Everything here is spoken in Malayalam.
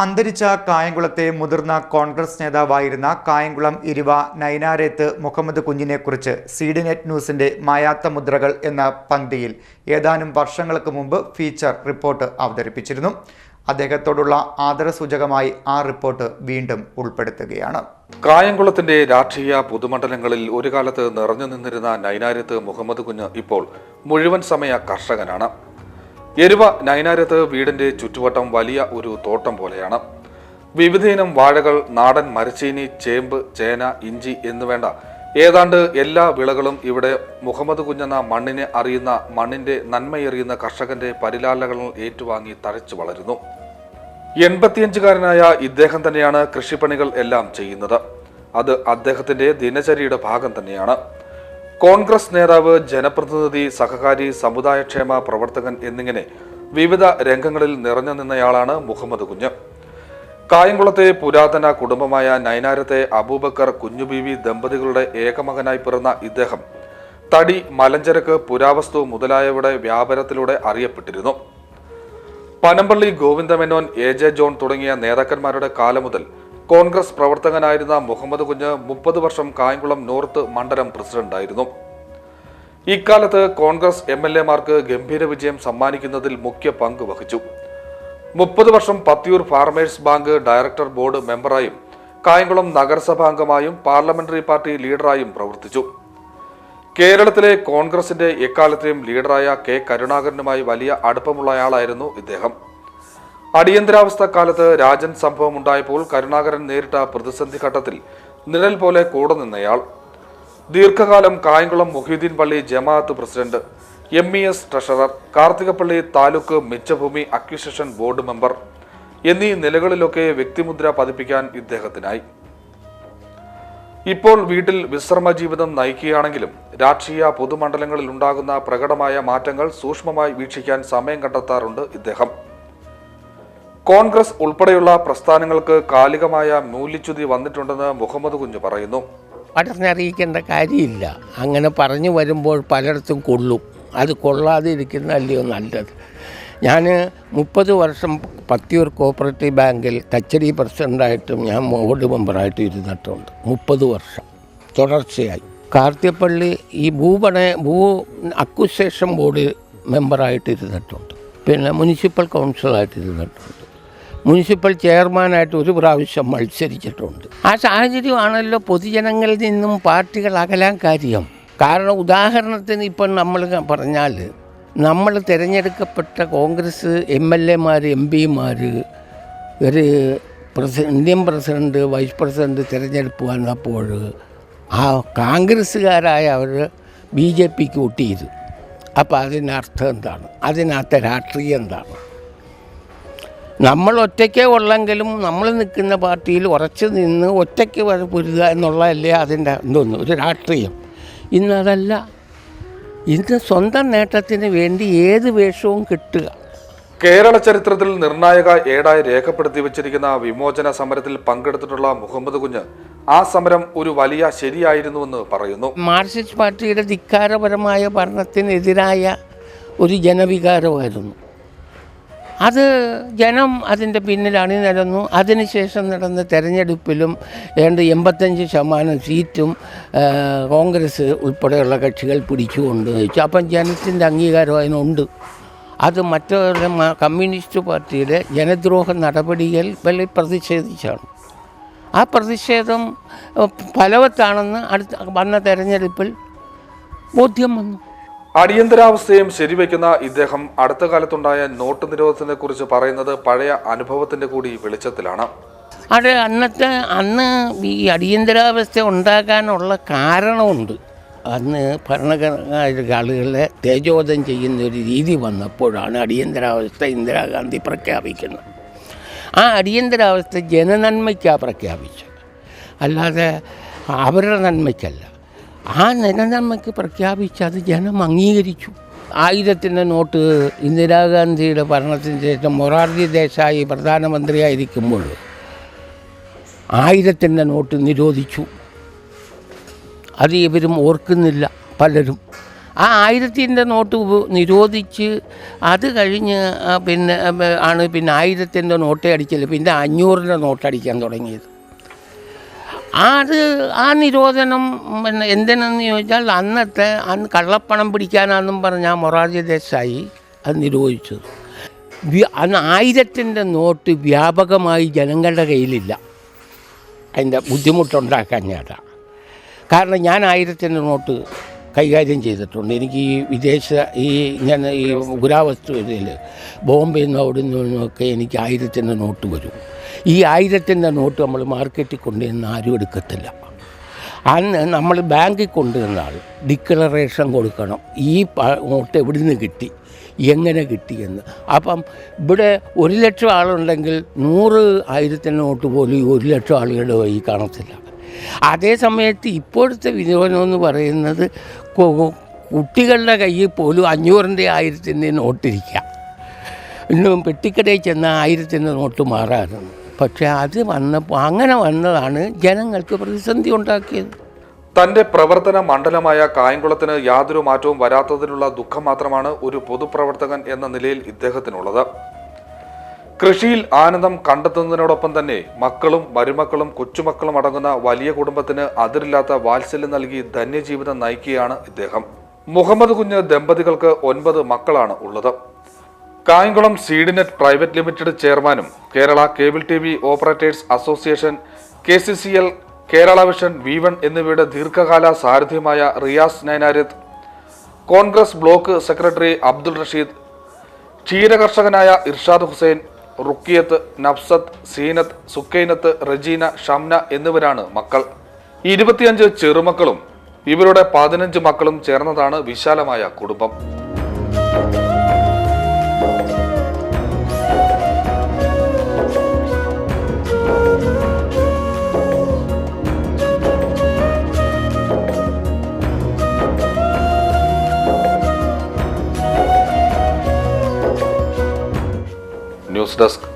അന്തരിച്ച കായംകുളത്തെ മുതിർന്ന കോൺഗ്രസ് നേതാവായിരുന്ന കായംകുളം ഇരുവ നൈനാരേത്ത് മുഹമ്മദ് കുഞ്ഞിനെക്കുറിച്ച് സീഡിനെറ്റ് ന്യൂസിന്റെ മായാത്ത മുദ്രകൾ എന്ന പങ്ക്തിയിൽ ഏതാനും വർഷങ്ങൾക്ക് മുമ്പ് ഫീച്ചർ റിപ്പോർട്ട് അവതരിപ്പിച്ചിരുന്നു. അദ്ദേഹത്തോടുള്ള ആദരസൂചകമായി ആ റിപ്പോർട്ട് വീണ്ടും ഉൾപ്പെടുത്തുകയാണ്. കായംകുളത്തിന്റെ രാഷ്ട്രീയ പൊതുമണ്ഡലങ്ങളിൽ ഒരു കാലത്ത് നിറഞ്ഞു നിന്നിരുന്ന നൈനാരത്ത് മുഹമ്മദ് കുഞ്ഞ് ഇപ്പോൾ മുഴുവൻ സമയ കർഷകനാണ്. എരുവ നൈനാരത്ത് വീടിന്റെ ചുറ്റുവട്ടം വലിയ ഒരു തോട്ടം പോലെയാണ്. വിവിധയിനം വാഴകൾ നാടൻ മരച്ചീനി ചേമ്പ് ചേന ഇഞ്ചി എന്നുവേണ്ട ഏതാണ്ട് എല്ലാ വിളകളും ഇവിടെ മുഹമ്മദ് കുഞ്ഞെന്ന മണ്ണിനെ അറിയുന്ന മണ്ണിന്റെ നന്മയറിയുന്ന കർഷകന്റെ പരിലാലകൾ ഏറ്റുവാങ്ങി തഴച്ചു വളരുന്നു. എൺപത്തിയഞ്ചുകാരനായ ഇദ്ദേഹം തന്നെയാണ് കൃഷിപ്പണികൾ എല്ലാം ചെയ്യുന്നത്. അത് അദ്ദേഹത്തിന്റെ ദിനചര്യയുടെ ഭാഗം തന്നെയാണ്. കോൺഗ്രസ് നേതാവ് ജനപ്രതിനിധി സഹകാരി സമുദായക്ഷേമ പ്രവർത്തകൻ എന്നിങ്ങനെ വിവിധ രംഗങ്ങളിൽ നിറഞ്ഞു നിന്നയാളാണ് മുഹമ്മദ് കുഞ്ഞ്. കായംകുളത്തെ പുരാതന കുടുംബമായ നൈനാരത്തെ അബൂബക്കർ കുഞ്ഞുബീവി ദമ്പതികളുടെ ഏകമകനായി പിറന്ന ഇദ്ദേഹം തടി മലഞ്ചരക്ക് പുരാവസ്തു മുതലായവയുടെ വ്യാപാരത്തിലൂടെ അറിയപ്പെട്ടിരുന്നു. Panampilly Govinda Menon A J John തുടങ്ങിയ നേതാക്കന്മാരുടെ കാലം മുതൽ കോൺഗ്രസ് പ്രവർത്തകനായിരുന്ന മുഹമ്മദ് കുഞ്ഞ് മുപ്പത് വർഷം കായംകുളം നോർത്ത് മണ്ഡലം പ്രസിഡന്റായിരുന്നു. ഇക്കാലത്ത് കോൺഗ്രസ് എം എൽ എമാർക്ക് ഗംഭീര വിജയം സമ്മാനിക്കുന്നതിൽ മുഖ്യ പങ്ക് വഹിച്ചു. മുപ്പത് വർഷം Pathiyoor farmers bank director board മെമ്പറായും Kayamkulam നഗരസഭാംഗമായും പാർലമെന്ററി പാർട്ടി ലീഡറായും പ്രവർത്തിച്ചു. കേരളത്തിലെ കോൺഗ്രസിന്റെ എക്കാലത്തെയും ലീഡറായ കെ കരുണാകരനുമായി വലിയ അടുപ്പമുള്ളയാളായിരുന്നു ഇദ്ദേഹം. അടിയന്തരാവസ്ഥ കാലത്ത് രാജൻ സംഭവം ഉണ്ടായപ്പോൾ കരുണാകരൻ നേരിട്ട പ്രതിസന്ധി ഘട്ടത്തിൽ നിഴൽ പോലെ കൂടെ നിന്നയാൾ. ദീർഘകാലം Kayamkulam Muhiyuddin Palli Jamaat president M E S treasurer Karthikappally taluk മിച്ചഭൂമി acquisition board member എന്നീ നിലകളിലൊക്കെ വ്യക്തിമുദ്ര പതിപ്പിക്കാൻ ഇദ്ദേഹത്തിനായി. ഇപ്പോൾ വീട്ടിൽ വിശ്രമ ജീവിതം നയിക്കുകയാണെങ്കിലും രാഷ്ട്രീയ പൊതുമണ്ഡലങ്ങളിൽ ഉണ്ടാകുന്ന പ്രകടമായ മാറ്റങ്ങൾ സൂക്ഷ്മമായി വീക്ഷിക്കാൻ സമയം കണ്ടെത്താറുണ്ട് ഇദ്ദേഹം. കോൺഗ്രസ് ഉൾപ്പെടെയുള്ള പ്രസ്ഥാനങ്ങൾക്ക് കാലികമായ മൂല്യച്യുതി വന്നിട്ടുണ്ടെന്ന് മുഹമ്മദ് കുഞ്ഞ് പറയുന്നു. പടർന്നറിയിക്കേണ്ട കാര്യമില്ല. അങ്ങനെ പറഞ്ഞു വരുമ്പോൾ പലയിടത്തും കൊള്ളും. അത് കൊള്ളാതെ ഇരിക്കുന്നതല്ലയോ നല്ലത്. ഞാൻ മുപ്പത് വർഷം പത്തിയൂർ കോപ്പറേറ്റീവ് ബാങ്കിൽ കച്ചേരി പ്രസിഡന്റായിട്ടും ഞാൻ ബോർഡ് മെമ്പറായിട്ടും ഇരുന്നിട്ടുണ്ട്. മുപ്പത് വർഷം. തുടർച്ചയായി. കാർത്തിയപ്പള്ളി ഈ ഭൂപണ ഭൂ അക്വിസേഷൻ ബോർഡ് മെമ്പറായിട്ട് ഇരുന്നിട്ടുണ്ട്. പിന്നെ മുനിസിപ്പൽ കൗൺസിലായിട്ട് ഇരുന്നിട്ടുണ്ട്. മുനിസിപ്പൽ ചെയർമാനായിട്ട് ഒരു പ്രാവശ്യം മത്സരിച്ചിട്ടുണ്ട്. ആ സാഹചര്യമാണല്ലോ പൊതുജനങ്ങളിൽ നിന്നും പാർട്ടികൾ അകലാൻ കാര്യം. കാരണം ഉദാഹരണത്തിന് ഇപ്പം നമ്മൾ പറഞ്ഞാൽ നമ്മൾ തിരഞ്ഞെടുക്കപ്പെട്ട കോൺഗ്രസ് എം എൽ എമാർ എം പിമാർ ഒരു പ്രസി ഇന്ത്യൻ പ്രസിഡന്റ് വൈസ് പ്രസിഡന്റ് തിരഞ്ഞെടുപ്പ് വന്നപ്പോൾ ആ കോൺഗ്രസ്സുകാരായ അവർ ബി ജെ പിക്ക് വോട്ട് ചെയ്തു. അപ്പോൾ അതിനർത്ഥം എന്താണ്? അതിനകത്തെ രാഷ്ട്രീയം എന്താണ്? നമ്മൾ ഒറ്റയ്ക്കേ ഉള്ളെങ്കിലും നമ്മൾ നിൽക്കുന്ന പാർട്ടിയിൽ ഉറച്ചു നിന്ന് ഒറ്റയ്ക്ക് വരെ പൊരുതുക എന്നുള്ളതല്ലേ അതിന്റെ എന്തോന്ന് ഒരു രാഷ്ട്രീയം. ഇന്നതല്ല ഇന്ന് സ്വന്തം നേട്ടത്തിന് വേണ്ടി ഏത് വേഷവും കിട്ടുക. കേരള ചരിത്രത്തിൽ നിർണായക ഏടായി രേഖപ്പെടുത്തി വച്ചിരിക്കുന്ന വിമോചന സമരത്തിൽ പങ്കെടുത്തിട്ടുള്ള മുഹമ്മദ് കുഞ്ഞ് ആ സമരം ഒരു വലിയ ശരിയായിരുന്നുവെന്ന് പറയുന്നു. മാർക്സിസ്റ്റ് പാർട്ടിയുടെ ധിക്കാരപരമായ ഭരണത്തിനെതിരായ ഒരു ജനവികാരമായിരുന്നു. അത് ജനം അതിന്റെ പിന്നിൽ അണിനിരന്നു. അതിനുശേഷം നടന്ന തെരഞ്ഞെടുപ്പിലും ഏതാണ്ട് എൺപത്തഞ്ച് ശതമാനം സീറ്റും കോൺഗ്രസ് ഉൾപ്പെടെയുള്ള കക്ഷികൾ പിടിച്ചുകൊണ്ട് വെച്ചു അപ്പം ജനത്തിന്റെ അംഗീകാരം അതിനുണ്ട് അത് മറ്റവരുടെ കമ്മ്യൂണിസ്റ്റ് പാർട്ടിയുടെ ജനദ്രോഹ നടപടികൾ വലിയ പ്രതിഷേധിച്ചാണ്. ആ പ്രതിഷേധം ഫലവത്താണെന്ന് അടുത്ത വന്ന തെരഞ്ഞെടുപ്പിൽ ബോധ്യം വന്നു. അടിയന്തരാവസ്ഥയും ശരിവയ്ക്കുന്ന ഇദ്ദേഹം അടുത്ത കാലത്തുണ്ടായ നോട്ട് നിരോധനത്തെ കുറിച്ച് പറയുന്നത് പഴയ അനുഭവത്തിന്റെ കൂടി വെളിച്ചത്തിലാണ്. അത് അന്നത്തെ അന്ന് ഈ അടിയന്തരാവസ്ഥ ഉണ്ടാകാനുള്ള കാരണമുണ്ട്. അന്ന് ഭരണഘടന ആളുകളെ തേജോധം ചെയ്യുന്ന ഒരു രീതി വന്നപ്പോഴാണ് അടിയന്തരാവസ്ഥ ഇന്ദിരാഗാന്ധി പ്രഖ്യാപിക്കുന്നത്. ആ അടിയന്തരാവസ്ഥ ജനനന്മയ്ക്കാണ് പ്രഖ്യാപിച്ചത്. അല്ലാതെ അവരുടെ നന്മയ്ക്കല്ല. ആ ജനനന്മയ്ക്ക് പ്രഖ്യാപിച്ച് അത് ജനം അംഗീകരിച്ചു. ആയിരത്തിന്റെ നോട്ട് ഇന്ദിരാഗാന്ധിയുടെ ഭരണത്തിന് ശേഷം മൊറാർജി ദേശായി പ്രധാനമന്ത്രിയായിരിക്കുമ്പോൾ ആയിരത്തിന്റെ നോട്ട് നിരോധിച്ചു. അത് ഇവരും ഓർക്കുന്നില്ല പലരും. ആ ആയിരത്തിന്റെ നോട്ട് നിരോധിച്ച് അത് കഴിഞ്ഞ് പിന്നെ ആണ് പിന്നെ ആയിരത്തിന്റെ നോട്ട് അടിക്കൽ പിന്നെ അഞ്ഞൂറിന്റെ നോട്ട് അടിക്കാൻ തുടങ്ങിയത്. അത് ആ നിരോധനം പിന്നെ എന്തിനെന്ന് ചോദിച്ചാൽ അന്നത്തെ അന്ന് കള്ളപ്പണം പിടിക്കാനാണെന്നും പറഞ്ഞാൽ മൊറാർജി ദേശായി അത് നിരോധിച്ചു. അന്ന് ആയിരത്തിന്റെ നോട്ട് വ്യാപകമായി ജനങ്ങളുടെ കയ്യിലില്ല. അതിന്റെ ബുദ്ധിമുട്ടുണ്ടാക്കാൻ ഞാനാ. കാരണം ഞാൻ ആയിരത്തിന്റെ നോട്ട് കൈകാര്യം ചെയ്തിട്ടുണ്ട്. എനിക്ക് ഈ വിദേശ ഈ ഞാൻ ഈ പുരാവസ്തു ഇതിൽ ബോംബെയിൽ നിന്ന് അവിടെ നിന്നൊക്കെ എനിക്ക് ആയിരത്തിന്റെ നോട്ട് വരും. ഈ ആയിരത്തിന്റെ നോട്ട് നമ്മൾ മാർക്കറ്റിൽ കൊണ്ടുവന്ന് ആരും എടുക്കത്തില്ല. അന്ന് നമ്മൾ ബാങ്കിൽ കൊണ്ടുവന്നാൽ ഡിക്ലറേഷൻ കൊടുക്കണം. ഈ നോട്ട് എവിടെ നിന്ന് കിട്ടി? എങ്ങനെ കിട്ടിയെന്ന് അപ്പം ഇവിടെ ഒരു ലക്ഷം ആളുണ്ടെങ്കിൽ നൂറ് ആയിരത്തിന്റെ നോട്ട് പോലും ഒരു ലക്ഷം ആളുകളുടെ വഴി കാണത്തില്ല. അതേ സമയത്ത് ഇപ്പോഴത്തെ വിനിയോഗം എന്ന് പറയുന്നത് കുട്ടികളുടെ കയ്യിൽ പോലും അഞ്ഞൂറിന്റെ ആയിരത്തിന്റെ നോട്ടിരിക്കാം ഇന്നും പെട്ടിക്കടയിൽ ചെന്ന ആയിരത്തിന്റെ നോട്ട് മാറാറുണ്ട്. പക്ഷേ അത് വന്നപ്പോൾ അങ്ങനെ വന്നതാണ് ജനങ്ങൾക്ക് പ്രതിസന്ധി ഉണ്ടാക്കിയത്. തന്റെ പ്രവർത്തന മണ്ഡലമായ കായംകുളത്തിന് യാതൊരു മാറ്റവും വരാത്തതിനുള്ള ദുഃഖം മാത്രമാണ് ഒരു പൊതുപ്രവർത്തകൻ എന്ന നിലയിൽ ഇദ്ദേഹത്തിനുള്ളത്. കൃഷിയിൽ ആനന്ദം കണ്ടെത്തുന്നതിനോടൊപ്പം തന്നെ മക്കളും മരുമക്കളും കൊച്ചുമക്കളും അടങ്ങുന്ന വലിയ കുടുംബത്തിന് അതിരില്ലാത്ത വാത്സല്യം നൽകി ധന്യജീവിതം നയിക്കുകയാണ് ഇദ്ദേഹം. മുഹമ്മദ് കുഞ്ഞ് ദമ്പതികൾക്ക് ഒൻപത് മക്കളാണ് ഉള്ളത്. കായംകുളം സീഡിനെറ്റ് പ്രൈവറ്റ് ലിമിറ്റഡ് ചെയർമാനും Kerala cable T V operators association K C C L Kerala vision V one എന്നിവയുടെ ദീർഘകാല സാരഥിയുമായ Riyaz Nainarath Congress block secretary Abdul Rasheed ക്ഷീരകർഷകനായ Irshad Hussain Rukkiyath Nafsath Zeenath Sukkainath Rajeena Shamna എന്നിവരാണ് മക്കൾ. ഇരുപത്തിയഞ്ച് ചെറുമക്കളും ഇവരുടെ പതിനഞ്ച് മക്കളും ചേർന്നതാണ് വിശാലമായ കുടുംബം. всегда